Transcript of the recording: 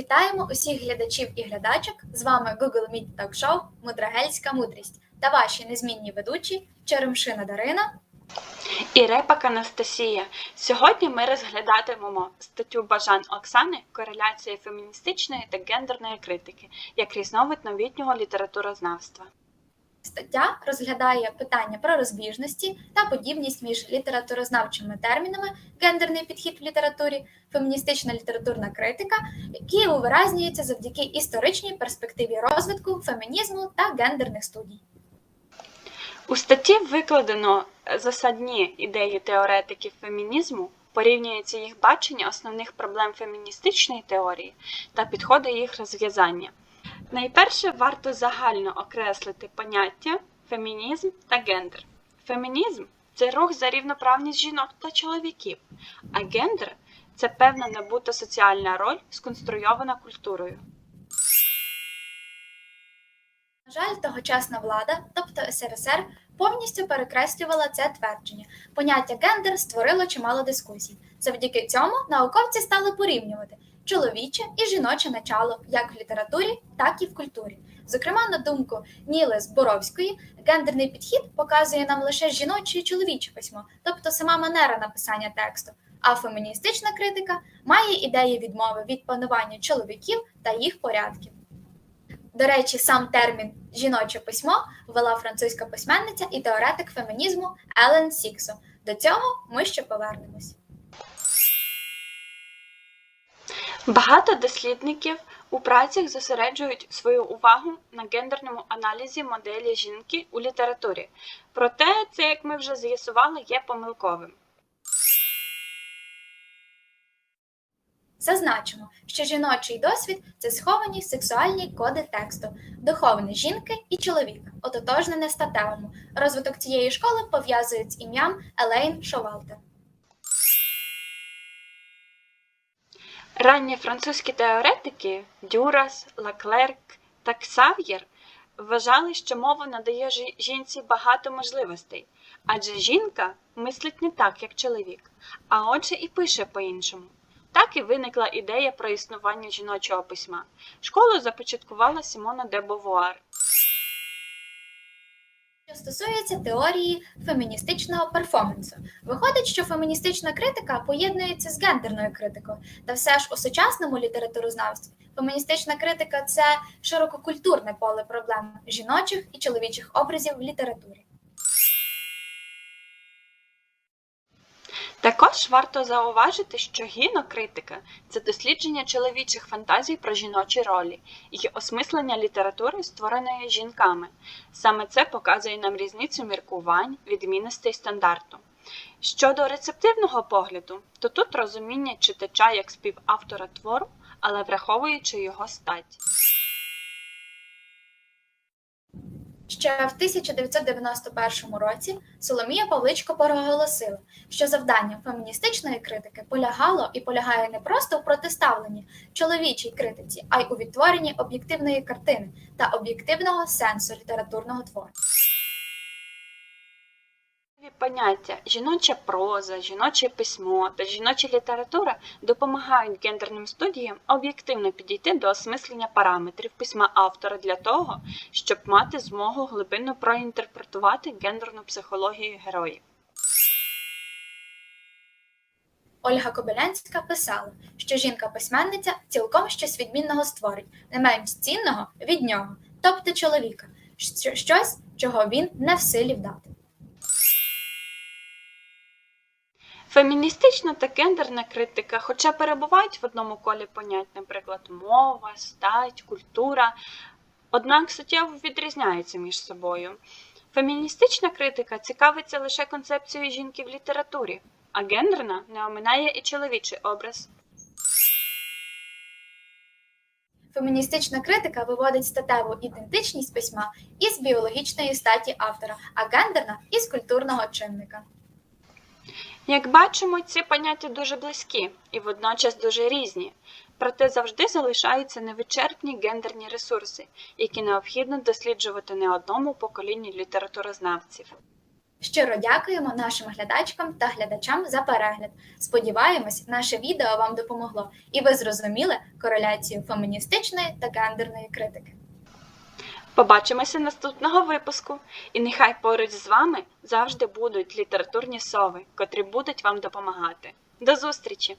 Вітаємо усіх глядачів і глядачок. З вами Google Meet Talk Show Мудрагельська мудрість та ваші незмінні ведучі Черемшина Дарина. І Репак Анастасія. Сьогодні ми розглядатимемо статтю Бажан Оксани Кореляція феміністичної та гендерної критики як різновид новітнього літературознавства. Стаття розглядає питання про розбіжності та подібність між літературознавчими термінами гендерний підхід в літературі, феміністична літературна критика, які увиразнюються завдяки історичній перспективі розвитку фемінізму та гендерних студій. У статті викладено засадні ідеї теоретиків фемінізму, порівнюється їх бачення основних проблем феміністичної теорії та підходи їх розв'язання. Найперше варто загально окреслити поняття фемінізм та гендер. Фемінізм це рух за рівноправність жінок та чоловіків, а гендер це певна набута соціальна роль, сконструйована культурою. На жаль, тогочасна влада, тобто СРСР, повністю перекреслювала це твердження. Поняття гендер створило чимало дискусій. Завдяки цьому науковці стали порівнювати чоловіче і жіноче начало як в літературі, так і в культурі. Зокрема, на думку Ніли Зборовської, гендерний підхід показує нам лише жіноче і чоловіче письмо, тобто сама манера написання тексту. А феміністична критика має ідеї відмови від панування чоловіків та їх порядків. До речі, сам термін жіноче письмо ввела французька письменниця і теоретик фемінізму Елен Сіксо. До цього ми ще повернемось. Багато дослідників у працях зосереджують свою увагу на гендерному аналізі моделі жінки у літературі. Проте це, як ми вже з'ясували, є помилковим. Зазначимо, що жіночий досвід це сховані сексуальні коди тексту, духовне жінки і чоловіка, ототожнене статевому. Розвиток цієї школи пов'язують з ім'ям Елейн Шовалтер. Ранні французькі теоретики Дюрас, Лаклерк та Ксав'єр вважали, що мова надає жінці багато можливостей, адже жінка мислить не так, як чоловік, а отже і пише по-іншому. Так і виникла ідея про існування жіночого письма. Школу започаткувала Сімона де Бовуар. Що стосується теорії феміністичного перформансу, виходить, що феміністична критика поєднується з гендерною критикою, та все ж у сучасному літературознавстві феміністична критика це ширококультурне поле проблем жіночих і чоловічих образів в літературі. Також варто зауважити, що гінокритика це дослідження чоловічих фантазій про жіночі ролі і осмислення літератури, створеної жінками. Саме це показує нам різницю міркувань, відмінностей стандарту. Щодо рецептивного погляду, то тут розуміння читача як співавтора твору, але враховуючи його стать. Ще в 1991 році Соломія Павличко проголосила, що завдання феміністичної критики полягало і полягає не просто в протиставленні чоловічій критиці, а й у відтворенні об'єктивної картини та об'єктивного сенсу літературного твору. Нові Поняття жіноча проза, жіноче письмо та жіноча література допомагають гендерним студіям об'єктивно підійти до осмислення параметрів письма автора для того, щоб мати змогу глибинно проінтерпретувати гендерну психологію героїв. Ольга Кобилянська писала, що жінка-письменниця цілком щось відмінного створить, не менш цінного від нього, тобто чоловіка, щось, чого він не в силі вдати. Феміністична та гендерна критика, хоча перебувають в одному колі понять, наприклад, мова, стать, культура, однак суттєво відрізняються між собою. Феміністична критика цікавиться лише концепцією жінки в літературі, а гендерна не оминає і чоловічий образ. Феміністична критика виводить статеву ідентичність письма із біологічної статі автора, а гендерна із культурного чинника. Як бачимо, ці поняття дуже близькі і водночас дуже різні, проте завжди залишаються невичерпні гендерні ресурси, які необхідно досліджувати не одному поколінню літературознавців. Щиро дякуємо нашим глядачкам та глядачам за перегляд. Сподіваємось, наше відео вам допомогло, і ви зрозуміли кореляцію феміністичної та гендерної критики. Побачимося наступного випуску, і нехай поруч з вами завжди будуть літературні сови, котрі будуть вам допомагати. До зустрічі!